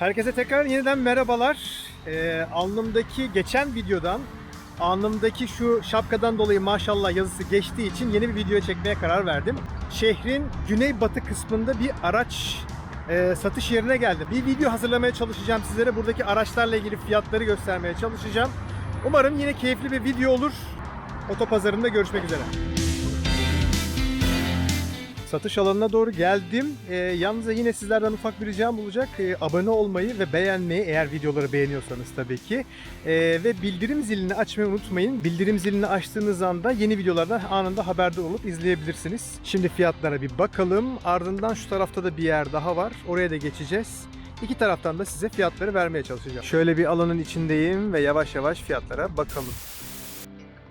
Herkese tekrar yeniden merhabalar. Ee, alnımdaki geçen videodan alnımdaki şu şapkadan dolayı maşallah yazısı geçtiği için yeni bir video çekmeye karar verdim. Şehrin güneybatı kısmında bir araç e, satış yerine geldim. Bir video hazırlamaya çalışacağım sizlere. Buradaki araçlarla ilgili fiyatları göstermeye çalışacağım. Umarım yine keyifli bir video olur. Otopazarında görüşmek üzere. Satış alanına doğru geldim. Ee, yalnız yine sizlerden ufak bir ricam olacak. Ee, abone olmayı ve beğenmeyi eğer videoları beğeniyorsanız tabii ki. Ee, ve bildirim zilini açmayı unutmayın. Bildirim zilini açtığınız anda yeni videolardan anında haberdar olup izleyebilirsiniz. Şimdi fiyatlara bir bakalım. Ardından şu tarafta da bir yer daha var. Oraya da geçeceğiz. İki taraftan da size fiyatları vermeye çalışacağım. Şöyle bir alanın içindeyim ve yavaş yavaş fiyatlara bakalım.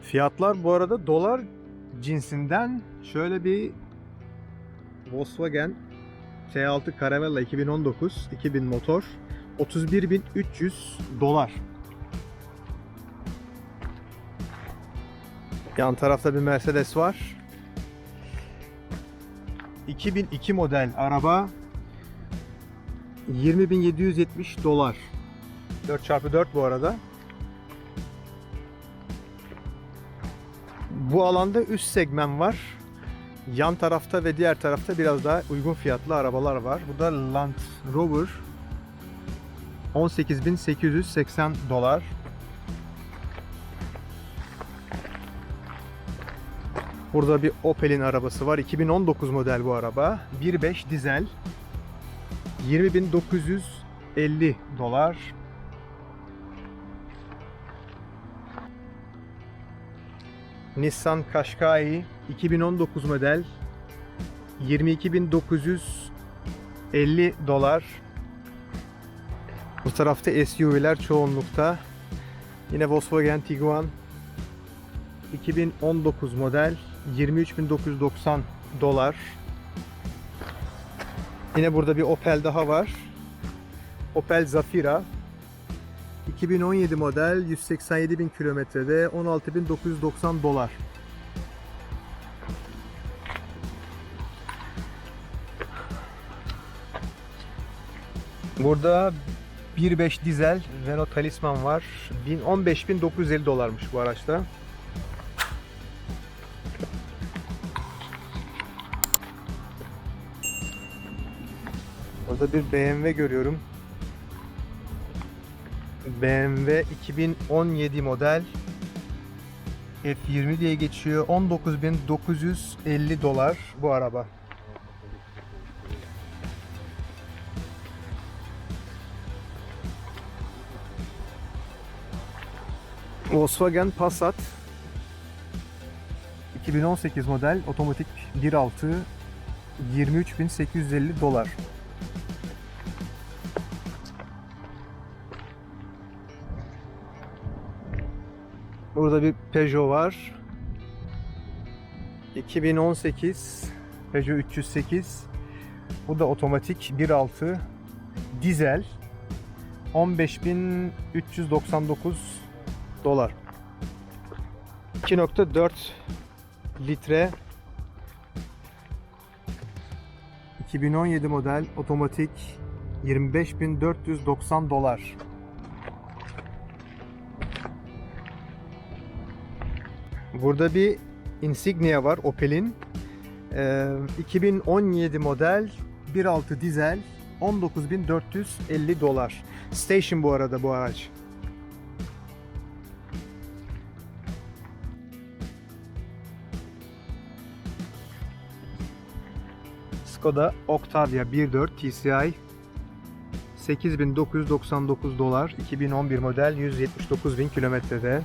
Fiyatlar bu arada dolar cinsinden şöyle bir Volkswagen T6 Caravella 2019 2000 motor 31.300 dolar. Yan tarafta bir Mercedes var. 2002 model araba 20.770 dolar. 4x4 bu arada. Bu alanda üst segment var. Yan tarafta ve diğer tarafta biraz daha uygun fiyatlı arabalar var. Bu da Land Rover 18.880 dolar. Burada bir Opel'in arabası var. 2019 model bu araba. 1.5 dizel. 20.950 dolar. Nissan Qashqai 2019 model 22.950 dolar. Bu tarafta SUV'ler çoğunlukta. Yine Volkswagen Tiguan 2019 model 23.990 dolar. Yine burada bir Opel daha var. Opel Zafira 2017 model 187.000 kilometrede 16.990 dolar. Burada 1.5 dizel Renault Talisman var. 15.950 dolarmış bu araçta. Orada bir BMW görüyorum. BMW 2017 model F20 diye geçiyor. 19.950 dolar bu araba. Volkswagen Passat 2018 model otomatik 1.6 23.850 dolar. Burada bir Peugeot var. 2018 Peugeot 308. Bu da otomatik 1.6 dizel 15.399 dolar. 2.4 litre 2017 model otomatik 25.490 dolar. Burada bir Insignia var Opel'in. Ee, 2017 model 1.6 dizel 19.450 dolar. Station bu arada bu araç. Skoda Octavia 1.4 TCI 8999 dolar 2011 model 179.000 kilometrede.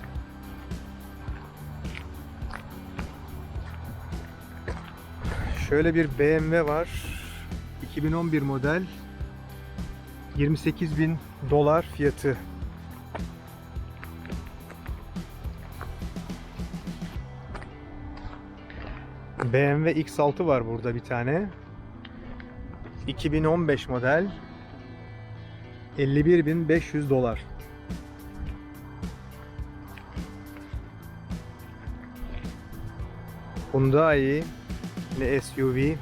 Şöyle bir BMW var. 2011 model 28.000 dolar fiyatı. BMW X6 var burada bir tane. 2015 model 51.500 dolar. Hyundai ne SUV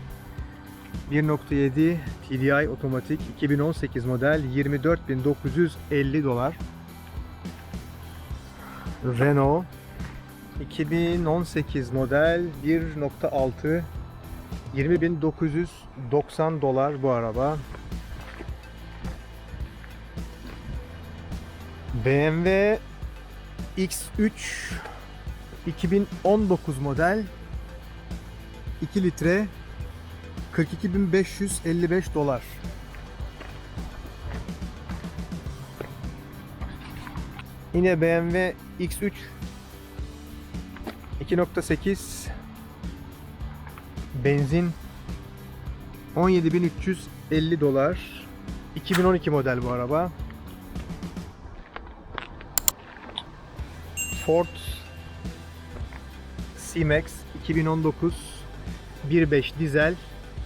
1.7 TDI otomatik 2018 model 24.950 dolar. Renault 2018 model 1.6 20.990 dolar bu araba. BMW X3 2019 model 2 litre 42.555 dolar. Yine BMW X3 2.8 benzin 17.350 dolar. 2012 model bu araba. Ford C-Max 2019 1.5 dizel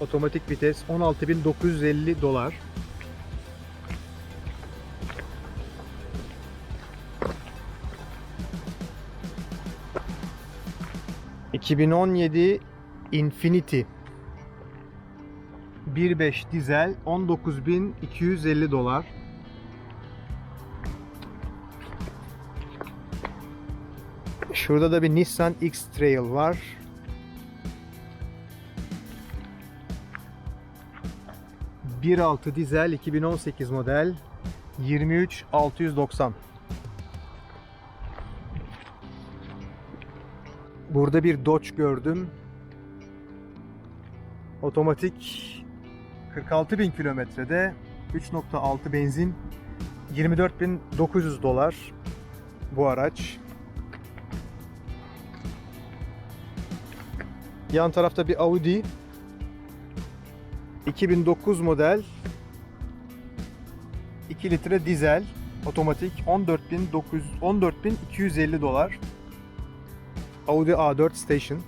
otomatik vites 16.950 dolar. ...2017 Infinity 1.5 dizel 19.250 dolar. Şurada da bir Nissan X-Trail var. ...1.6 dizel 2018 model 23.690 Burada bir Dodge gördüm. Otomatik 46.000 kilometrede 3.6 benzin 24.900 dolar bu araç. Yan tarafta bir Audi 2009 model 2 litre dizel otomatik 14.900 14.250 dolar. Audi A4 Station.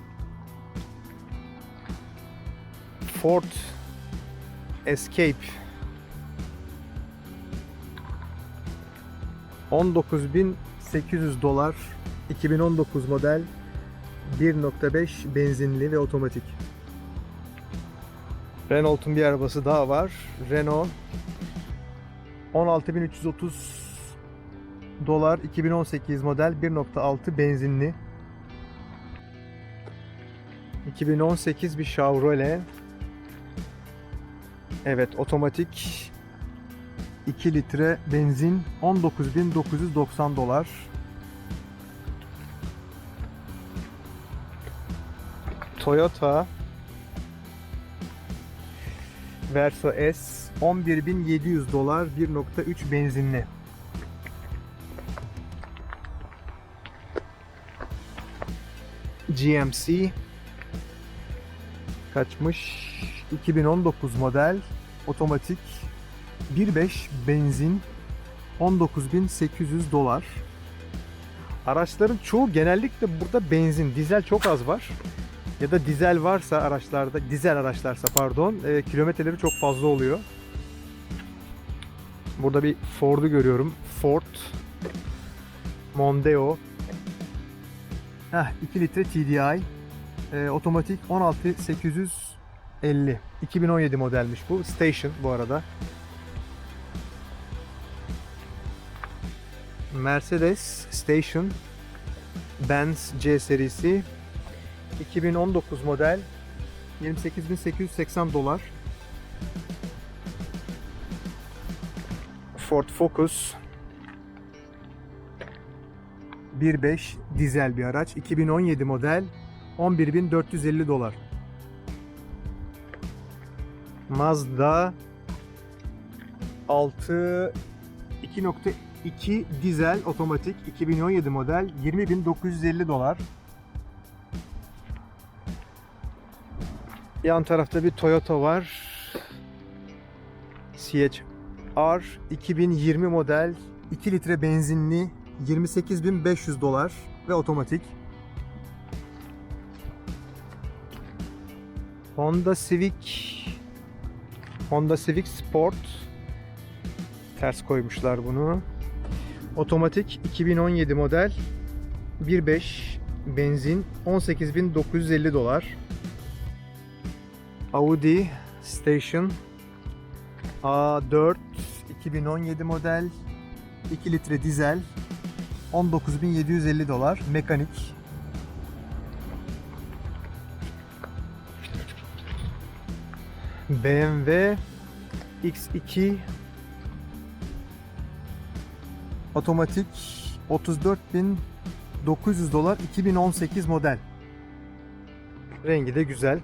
Ford Escape 19.800 dolar 2019 model 1.5 benzinli ve otomatik. Renault'un bir arabası daha var. Renault 16.330 dolar 2018 model 1.6 benzinli. 2018 bir Chevrolet. Evet otomatik 2 litre benzin 19.990 dolar. Toyota Verso S 11.700 dolar 1.3 benzinli. GMC kaçmış? 2019 model otomatik 1.5 benzin 19.800 dolar. Araçların çoğu genellikle burada benzin, dizel çok az var. Ya da dizel varsa araçlarda, dizel araçlarsa pardon, e, kilometreleri çok fazla oluyor. Burada bir Ford'u görüyorum. Ford Mondeo. Heh, 2 litre TDI. E, otomatik 16850. 2017 modelmiş bu. Station bu arada. Mercedes Station Benz C serisi 2019 model 28.880 dolar. Ford Focus 1.5 dizel bir araç 2017 model 11.450 dolar. Mazda 6 2.2 dizel otomatik 2017 model 20.950 dolar. Yan tarafta bir Toyota var. CHR 2020 model 2 litre benzinli 28.500 dolar ve otomatik. Honda Civic Honda Civic Sport ters koymuşlar bunu. Otomatik 2017 model 1.5 benzin 18.950 dolar. Audi Station A4 2017 model 2 litre dizel 19.750 dolar mekanik BMW X2 otomatik 34.900 dolar 2018 model. Rengi de güzel.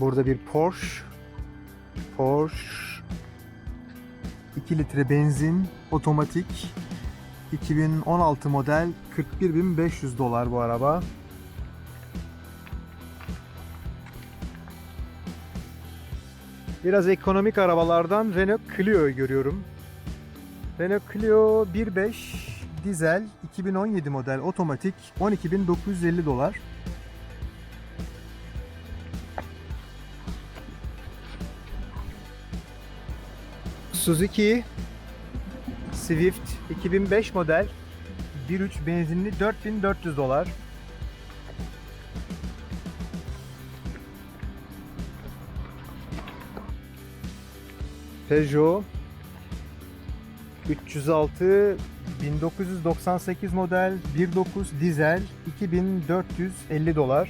Burada bir Porsche. Porsche 2 litre benzin otomatik 2016 model 41.500 dolar bu araba. Biraz ekonomik arabalardan Renault Clio'yu görüyorum. Renault Clio 1.5 dizel 2017 model otomatik 12.950 dolar. Suzuki Swift 2005 model 1.3 benzinli 4400 dolar. Peugeot 306 1998 model 1.9 dizel 2450 dolar.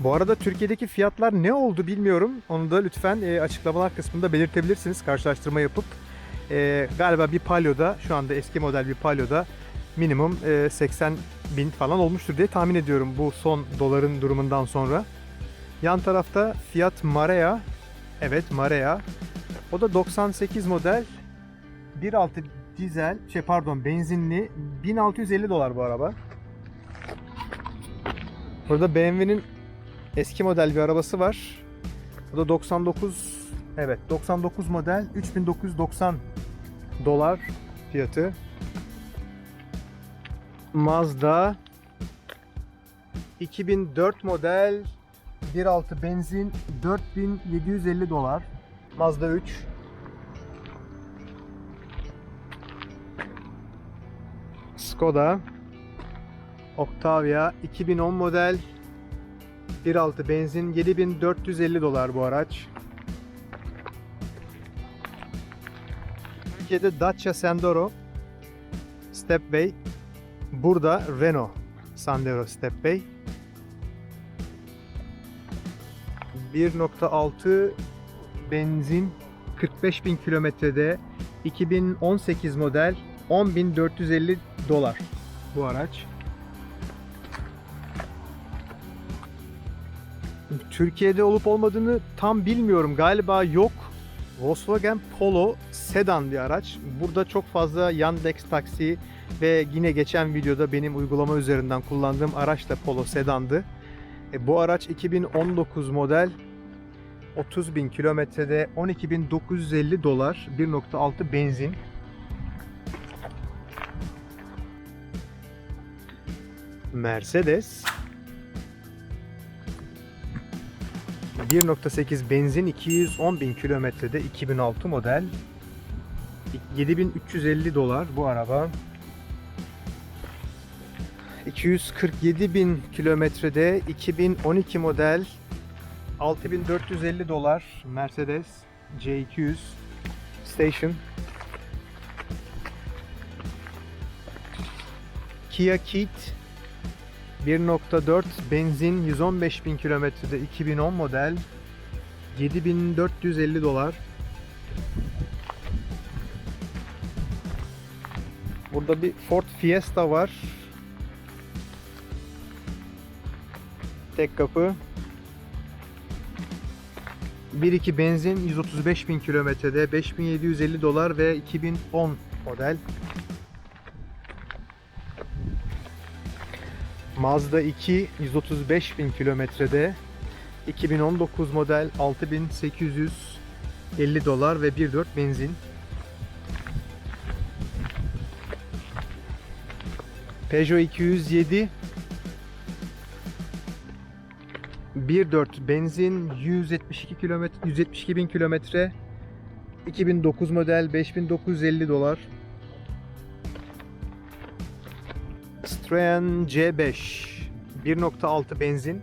Bu arada Türkiye'deki fiyatlar ne oldu bilmiyorum. Onu da lütfen e, açıklamalar kısmında belirtebilirsiniz karşılaştırma yapıp. E, galiba bir Palio'da şu anda eski model bir Palio'da minimum e, 80 bin falan olmuştur diye tahmin ediyorum bu son doların durumundan sonra. Yan tarafta Fiat Marea. Evet Marea. O da 98 model 1.6 dizel, şey pardon benzinli 1650 dolar bu araba. Burada BMW'nin eski model bir arabası var. Bu da 99 evet 99 model 3990 dolar fiyatı. Mazda 2004 model 1.6 benzin 4750 dolar. Mazda 3 Skoda Octavia 2010 model 1.6 benzin 7450 dolar bu araç. Türkiye'de Dacia Sandero Stepway burada Renault Sandero Stepway 1.6 benzin 45 bin kilometrede 2018 model 10.450 dolar bu araç. Türkiye'de olup olmadığını tam bilmiyorum. Galiba yok. Volkswagen Polo sedan bir araç. Burada çok fazla Yandex taksi ve yine geçen videoda benim uygulama üzerinden kullandığım araç da Polo sedandı. E, bu araç 2019 model 30 bin kilometrede 12.950 dolar 1.6 benzin. Mercedes 1.8 benzin 210 bin kilometrede 2006 model. 7350 dolar bu araba. 247 bin kilometrede 2012 model. 6450 dolar Mercedes C200 Station. Kia Ceed 1.4 benzin 115 bin kilometrede 2010 model 7450 dolar. Burada bir Ford Fiesta var. Tek kapı. 1.2 benzin 135 bin kilometrede 5750 dolar ve 2010 model Mazda 2 135 bin kilometrede 2019 model 6850 dolar ve 1.4 benzin. Peugeot 207 1.4 benzin 172 kilometre 172 bin kilometre 2009 model 5950 dolar Citroen C5 1.6 benzin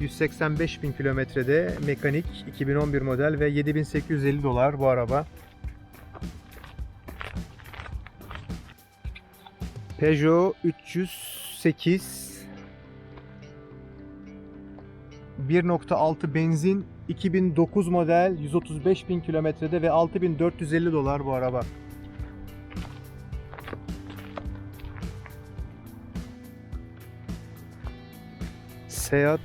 185 bin kilometrede mekanik 2011 model ve 7850 dolar bu araba. Peugeot 308 1.6 benzin 2009 model 135 bin kilometrede ve 6450 dolar bu araba. Seat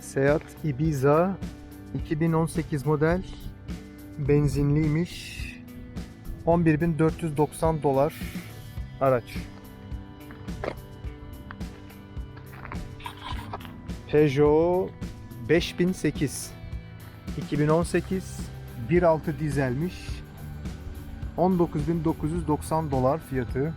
Seat Ibiza 2018 model benzinliymiş. 11.490 dolar araç. Peugeot 5008 2018 1.6 dizelmiş. 19.990 dolar fiyatı.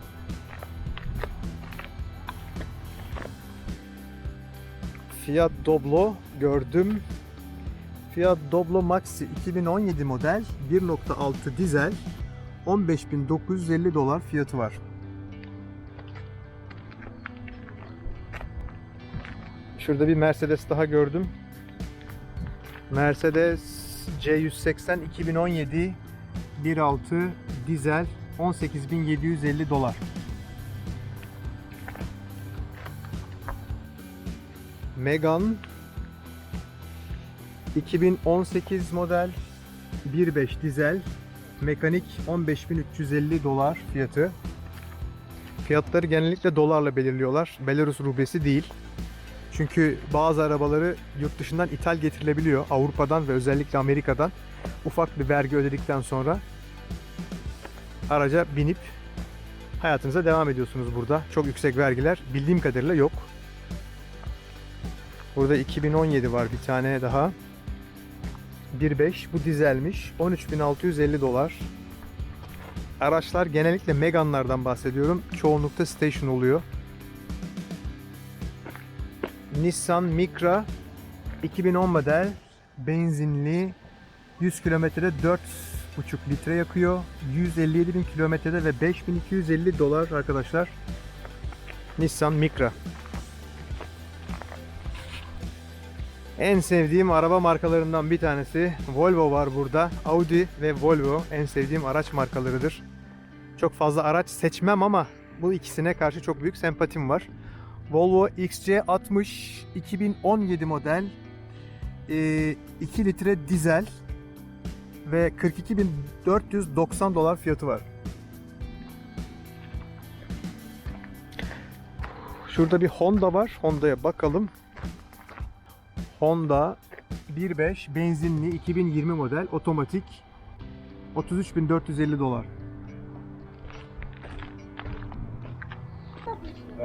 Fiat Doblo gördüm. Fiat Doblo Maxi 2017 model 1.6 dizel 15.950 dolar fiyatı var. Şurada bir Mercedes daha gördüm. Mercedes C180 2017 1.6 dizel 18.750 dolar. Megane 2018 model 1.5 dizel mekanik 15.350 dolar fiyatı. Fiyatları genellikle dolarla belirliyorlar. Belarus rublesi değil. Çünkü bazı arabaları yurt dışından ithal getirilebiliyor. Avrupa'dan ve özellikle Amerika'dan ufak bir vergi ödedikten sonra araca binip hayatınıza devam ediyorsunuz burada. Çok yüksek vergiler bildiğim kadarıyla yok. Burada 2017 var bir tane daha. 1.5 bu dizelmiş. 13.650 dolar. Araçlar genellikle Megane'lardan bahsediyorum. Çoğunlukta station oluyor. Nissan Micra 2010 model benzinli 100 kilometrede 4,5 litre yakıyor. 157 bin kilometrede ve 5250 dolar arkadaşlar. Nissan Micra. En sevdiğim araba markalarından bir tanesi Volvo var burada. Audi ve Volvo en sevdiğim araç markalarıdır. Çok fazla araç seçmem ama bu ikisine karşı çok büyük sempatim var. Volvo XC60 2017 model e, 2 litre dizel ve 42.490 dolar fiyatı var. Şurada bir Honda var. Honda'ya bakalım. Honda 1.5 benzinli 2020 model otomatik 33.450 dolar.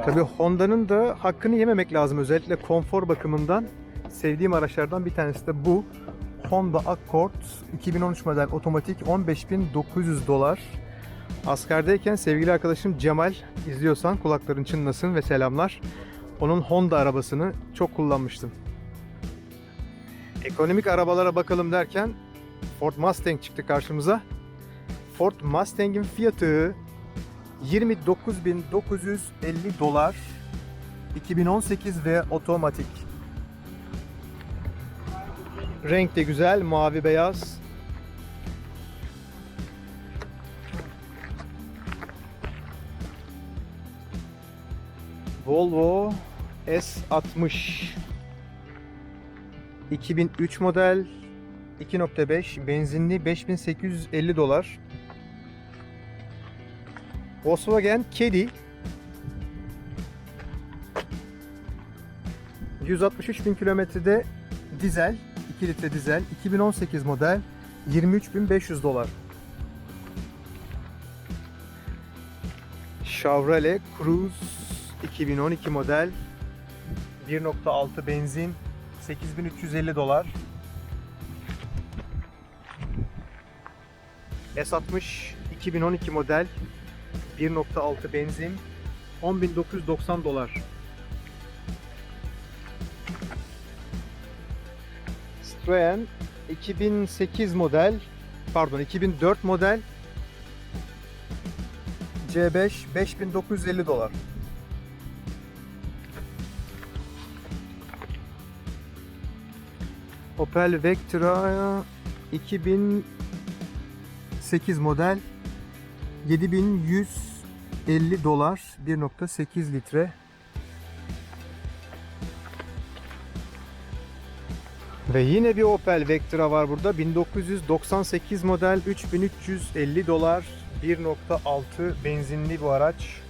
Tabii Honda'nın da hakkını yememek lazım özellikle konfor bakımından. Sevdiğim araçlardan bir tanesi de bu. Honda Accord 2013 model otomatik 15.900 dolar. Askerdeyken sevgili arkadaşım Cemal izliyorsan kulakların çınlasın ve selamlar. Onun Honda arabasını çok kullanmıştım. Ekonomik arabalara bakalım derken Ford Mustang çıktı karşımıza. Ford Mustang'in fiyatı 29.950 dolar 2018 ve otomatik. Renk de güzel, mavi beyaz. Volvo S60 2003 model 2.5 benzinli 5850 dolar. Volkswagen Caddy 163 bin kilometrede dizel 2 litre dizel 2018 model 23.500 dolar. Chevrolet Cruze 2012 model 1.6 benzin 8350 dolar. S60 2012 model 1.6 benzin 10.990 dolar. Citroen 2008 model pardon 2004 model C5 5950 dolar. Opel Vectra 2008 model 7150 dolar 1.8 litre. Ve yine bir Opel Vectra var burada 1998 model 3350 dolar 1.6 benzinli bu araç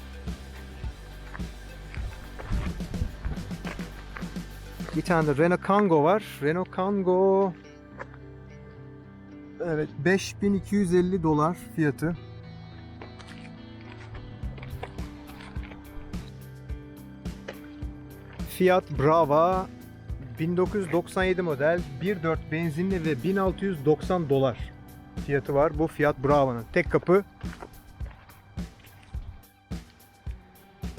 Bir tane de Renault Kangoo var. Renault Kangoo Evet 5250 dolar fiyatı. Fiat Brava 1997 model 1.4 benzinli ve 1690 dolar fiyatı var bu Fiat Brava'nın. Tek kapı.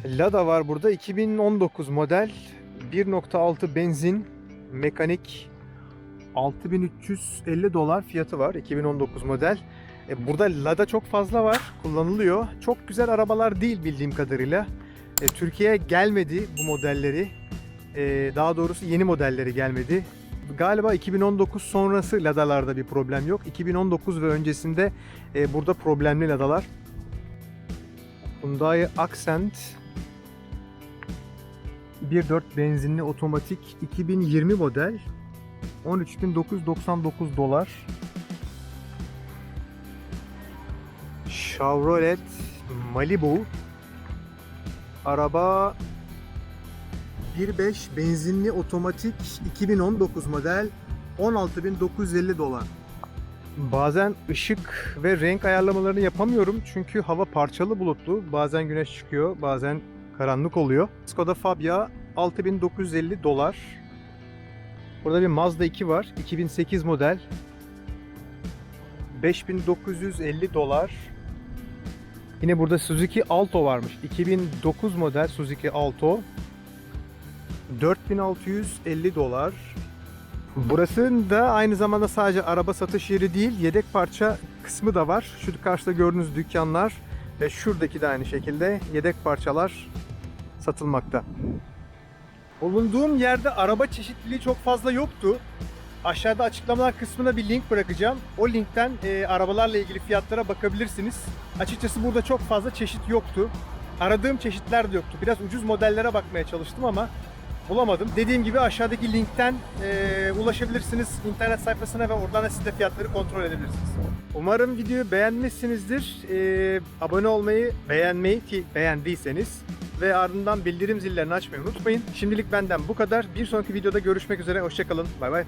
Lada var burada 2019 model 1.6 benzin mekanik 6350 dolar fiyatı var 2019 model. E, burada Lada çok fazla var kullanılıyor. Çok güzel arabalar değil bildiğim kadarıyla. E, Türkiye'ye gelmedi bu modelleri. E, daha doğrusu yeni modelleri gelmedi. Galiba 2019 sonrası Lada'larda bir problem yok. 2019 ve öncesinde e, burada problemli Lada'lar. Hyundai Accent 1.4 benzinli otomatik 2020 model 13.999 dolar. Chevrolet Malibu araba 1.5 benzinli otomatik 2019 model 16.950 dolar. Bazen ışık ve renk ayarlamalarını yapamıyorum çünkü hava parçalı bulutlu. Bazen güneş çıkıyor, bazen karanlık oluyor. Skoda Fabia 6950 dolar. Burada bir Mazda 2 var. 2008 model. 5950 dolar. Yine burada Suzuki Alto varmış. 2009 model Suzuki Alto. 4650 dolar. Burası da aynı zamanda sadece araba satış yeri değil, yedek parça kısmı da var. Şu karşıda gördüğünüz dükkanlar ve şuradaki de aynı şekilde yedek parçalar satılmakta. Bulunduğum yerde araba çeşitliliği çok fazla yoktu. Aşağıda açıklamalar kısmına bir link bırakacağım. O linkten e, arabalarla ilgili fiyatlara bakabilirsiniz. Açıkçası burada çok fazla çeşit yoktu. Aradığım çeşitler de yoktu. Biraz ucuz modellere bakmaya çalıştım ama bulamadım. Dediğim gibi aşağıdaki linkten e, ulaşabilirsiniz internet sayfasına ve oradan da siz de fiyatları kontrol edebilirsiniz. Umarım videoyu beğenmişsinizdir. E, abone olmayı, beğenmeyi ki beğendiyseniz ve ardından bildirim zillerini açmayı unutmayın. Şimdilik benden bu kadar. Bir sonraki videoda görüşmek üzere. Hoşçakalın. Bay bay.